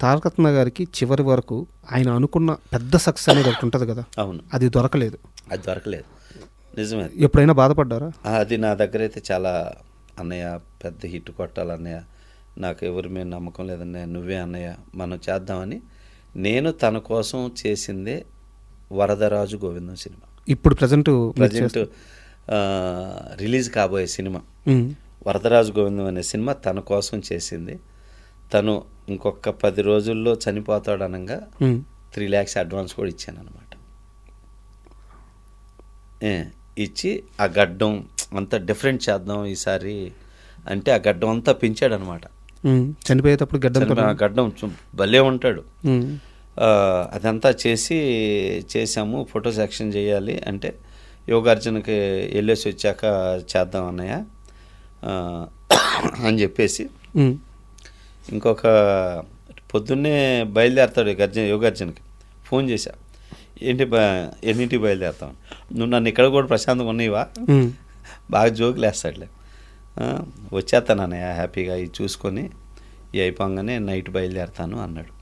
తారకరత్న గారికి చివరి వరకు ఆయన అనుకున్న పెద్ద సక్సెస్ అనేది ఒకటి ఉంటుంది కదా. అవును. అది దొరకలేదు. అది దొరకలేదు. నిజమే. ఎప్పుడైనా బాధపడ్డారా? అది నా దగ్గర అయితే చాలా అన్నయ్య పెద్ద హిట్ కొట్టాలి అన్నయ్య. నాకు ఎవరి మీద నమ్మకం లేదన్నయ్య. నువ్వే అన్నయ్య. మనం చేద్దామని నేను తన కోసం చేసిందే వరదరాజు గోవిందం సినిమా. ఇప్పుడు ప్రజెంట్ ప్రజెంట్ రిలీజ్ కాబోయే సినిమా. వరదరాజు గోవిందం అనే సినిమా తన కోసం చేసింది. తను ఇంకొక పది రోజుల్లో చనిపోతాడు అనగా త్రీ ల్యాక్స్ అడ్వాన్స్ కూడా ఇచ్చాను అనమాట ఇచ్చి ఆ గడ్డం అంతా డిఫరెంట్ చేద్దాం ఈసారి అంటే ఆ గడ్డం అంతా పెంచాడు అనమాట చనిపోయేటప్పుడు గడ్డం చు- భలే ఉంటాడు. అదంతా చేసి చేసాము ఫోటో సెక్షన్ చేయాలి అంటే యోగార్జునకి వెళ్ళేసి వచ్చాక చేద్దాం అన్నయ్య. అని చెప్పేసి ఇంకొక పొద్దున్నే బయలుదేరతాడు గర్జన యోగార్జునకి. ఫోన్ చేశా. ఏంటి ఎన్నింటికి బయలుదేరుతాం నువ్వు నన్ను ఇక్కడ కూడా ప్రశాంతంగా ఉన్నాయివా బాగా జోకులు వేస్తాడులే వచ్చేస్తాను అన్నయ్య హ్యాపీగా ఇది చూసుకొని ఈ అయిపోగానే నైట్ బయలుదేరుతాను అన్నాడు.